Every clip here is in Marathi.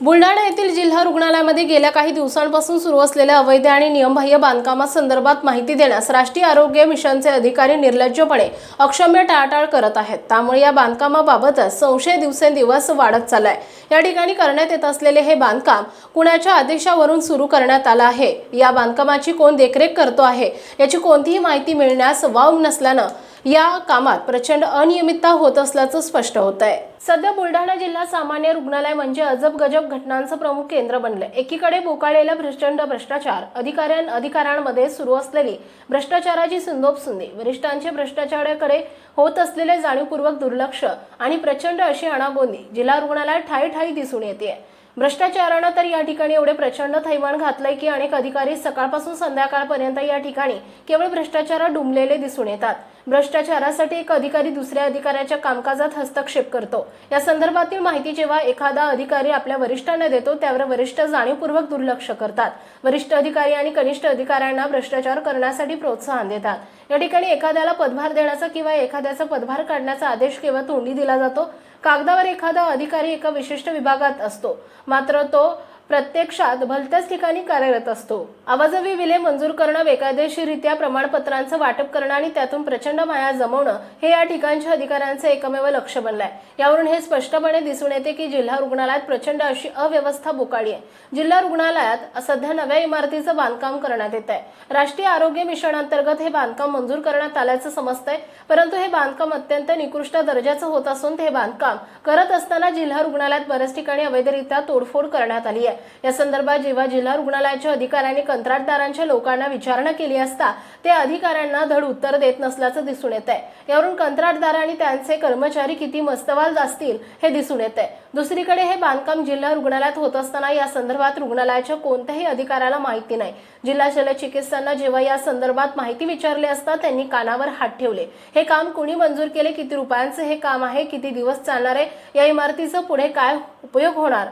बुलढाणा येथील जिल्हा रुग्णालयामध्ये गेल्या काही दिवसांपासून सुरू असलेल्या अवैध आणि नियमबाह्य बांधकामासंदर्भात माहिती देण्यास राष्ट्रीय आरोग्य मिशनचे अधिकारी निर्लज्जपणे अक्षम्य टाळाटाळ करत आहेत. त्यामुळे या बांधकामाबाबतच संशय दिवसेंदिवस वाढत चाललाय. या ठिकाणी करण्यात येत असलेले हे बांधकाम कुणाच्या आदेशावरून सुरू करण्यात आलं आहे? या बांधकामाची कोण देखरेख करतो आहे? याची कोणतीही माहिती मिळण्यास वाव नसल्यानं या कामात प्रचंड अनियमितता होत असल्याचं स्पष्ट होत आहे सध्या बुलढाणा जिल्हा सामान्य रुग्णालय म्हणजे अजब गजब घटनांचं प्रमुख केंद्र बनले एकीकडे बोकाळलेला प्रचंड भ्रष्टाचार अधिकाऱ्यां अधिकाऱ्यांमध्ये सुरू असलेली भ्रष्टाचाराची सुंदोपसुंदी वरिष्ठांचे भ्रष्टाचाराकडे होत असलेले जाणीवपूर्वक दुर्लक्ष आणि प्रचंड अशी अणागोंदी जिल्हा रुग्णालयात ठाई ठाई दिसून येते भ्रष्टाचारानं तर या ठिकाणी एवढे प्रचंड थैमान घातलंय की अनेक अधिकारी सकाळपासून संध्याकाळपर्यंत या ठिकाणी केवळ भ्रष्टाचारात डुंबलेले दिसून येतात. भ्रष्टाचारासाठी एक अधिकारी दुसऱ्या अधिकाऱ्याच्या कामकाजात हस्तक्षेप करतो. या संदर्भातील माहिती जेव्हा एखादा अधिकारी आपल्या वरिष्ठांना देतो त्यावर वरिष्ठ जाणीवपूर्वक दुर्लक्ष करतात. वरिष्ठ अधिकारी आणि कनिष्ठ अधिकाऱ्यांना भ्रष्टाचार करण्यासाठी प्रोत्साहन देतात. या ठिकाणी एखाद्याला पदभार देण्याचा किंवा एखाद्याचा पदभार काढण्याचा आदेश केवळ तोंडी दिला जातो कागदावर एखादा अधिकारी एका विशिष्ट विभागात असतो. मात्र तो प्रत्यक्षात भलत्याच ठिकाणी कार्यरत असतो. आवाजवी विले मंजूर करणं बेकायदेशीररित्या प्रमाणपत्रांचं वाटप करणं आणि त्यातून प्रचंड माया जमवणं हे या ठिकाणच्या अधिकाऱ्यांचं एकमेव लक्ष बनलंय. यावरून हे स्पष्टपणे दिसून येते की जिल्हा रुग्णालयात प्रचंड अशी अव्यवस्था बोकाळी आहे. जिल्हा रुग्णालयात सध्या नव्या इमारतीचं बांधकाम करण्यात येत आहे राष्ट्रीय आरोग्य मिशन अंतर्गत हे बांधकाम मंजूर करण्यात आल्याचं समजतंय परंतु हे बांधकाम अत्यंत निकृष्ट दर्जाचं होत असून ते बांधकाम करत असताना जिल्हा रुग्णालयात बऱ्याच ठिकाणी अवैधरित्या तोडफोड करण्यात आली आहे. या संदर्भात जेव्हा जिल्हा रुग्णालयाच्या अधिकाऱ्यांनी कंत्राटदारांच्या लोकांना विचारणा केली असता ते अधिकाऱ्यांना धड उत्तर देत नसल्याचं दिसून येत आहे यावरून कंत्राटदार आणि त्यांचे कर्मचारी किती मस्तवाल असतील हे दिसून येत आहे दुसरीकडे हे बांधकाम जिल्हा रुग्णालयात होत असताना या संदर्भात रुग्णालयाच्या कोणत्याही अधिकाऱ्याला माहिती नाही. जिल्हा शल्यचिकित्सांना जेव्हा या संदर्भात माहिती विचारली असता त्यांनी कानावर हात ठेवले. हे काम कुणी मंजूर केले? किती रुपयांचं हे काम आहे? किती दिवस चालणार आहे? या इमारतीचं पुढे काय उपयोग होणार?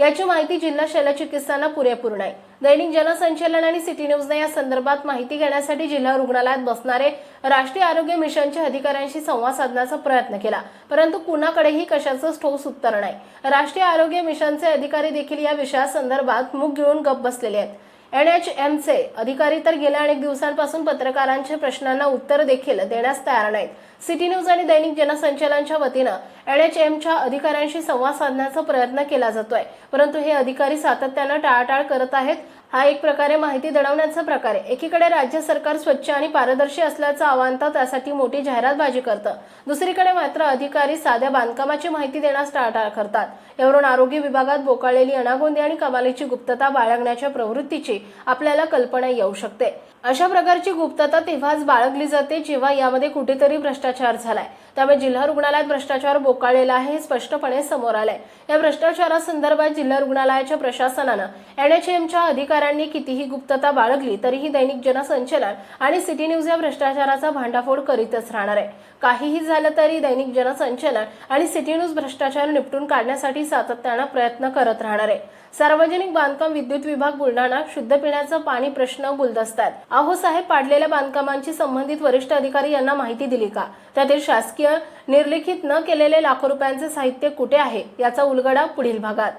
याची माहिती जिल्हा शल्यचिकित्सांना पुरेपूर नाही. दैनिक जनसंचलन आणि सिटी न्यूजने या संदर्भात माहिती घेण्यासाठी जिल्हा रुग्णालयात बसणारे राष्ट्रीय आरोग्य मिशनच्या अधिकाऱ्यांशी संवाद साधण्याचा प्रयत्न केला. परंतु कुणाकडेही कशाचंच ठोस उत्तर नाही. राष्ट्रीय आरोग्य मिशनचे अधिकारी देखील या विषयासंदर्भात मुख घेऊन गप बसलेले आहेत. एन एच एमचे अधिकारी तर गेल्या अनेक दिवसांपासून पत्रकारांच्या प्रश्नांना उत्तर देखील देण्यास तयार नाहीत. सिटी न्यूज आणि दैनिक जनसंचालनच्या वतीनं एन एच एमच्या अधिकाऱ्यांशी संवाद साधण्याचा प्रयत्न केला जातोय. परंतु हे अधिकारी सातत्यानं टाळाटाळ करत आहेत. हा एक प्रकारे माहिती दडवण्याचा प्रकार आहे. एकीकडे राज्य सरकार स्वच्छ आणि पारदर्शी असल्याचं आव्हान तर त्यासाठी मोठी जाहिरातबाजी करतं. दुसरीकडे मात्र अधिकारी साध्या बांधकामाची माहिती देण्यास टाळाटाळ करतात. यावरून आरोग्य विभागात बोकाळलेली अनागोंदी आणि कमालीची गुप्तता बाळगण्याच्या प्रवृत्तीची आपल्याला कल्पना येऊ शकते. अशा प्रकारची गुप्तता तेव्हाच बाळगली जाते जेव्हा यामध्ये कुठेतरी भ्रष्टाचार झालाय. त्यामुळे जिल्हा रुग्णालयात भ्रष्टाचार बोकाळलेला आहे हे स्पष्टपणे समोर आलंय. या भ्रष्टाचारासंदर्भात जिल्हा रुग्णालयाच्या प्रशासनानं एनएचएमच्या अधिकाऱ्यांनी कितीही गुप्तता बाळगली तरीही दैनिक जनसंचलन आणि सिटी न्यूज या भ्रष्टाचाराचा भांडाफोड करीतच राहणार आहे. काहीही झालं तरी दैनिक जनसंचलन आणि सिटी न्यूज भ्रष्टाचार निपटून काढण्यासाठी सातत्यानं प्रयत्न करत राहणार आहे. सार्वजनिक बांधकाम विद्युत विभाग बुलढाणा शुद्ध पिण्याचं पाणी प्रश्न गुलदस्तात अहो साहेब पाडलेल्या बांधकामांची संबंधित वरिष्ठ अधिकारी यांना माहिती दिली का? त्यातील शासकीय निर्लिखित न केलेले लाखो रुपयांचे साहित्य कुठे आहे? याचा उलगडा पुढील भागात.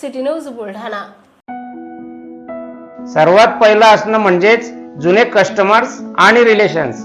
City news Buldhana. सर्वात पहिलं असणं म्हणजेच जुने कस्टमर्स आणि रिलेशन्स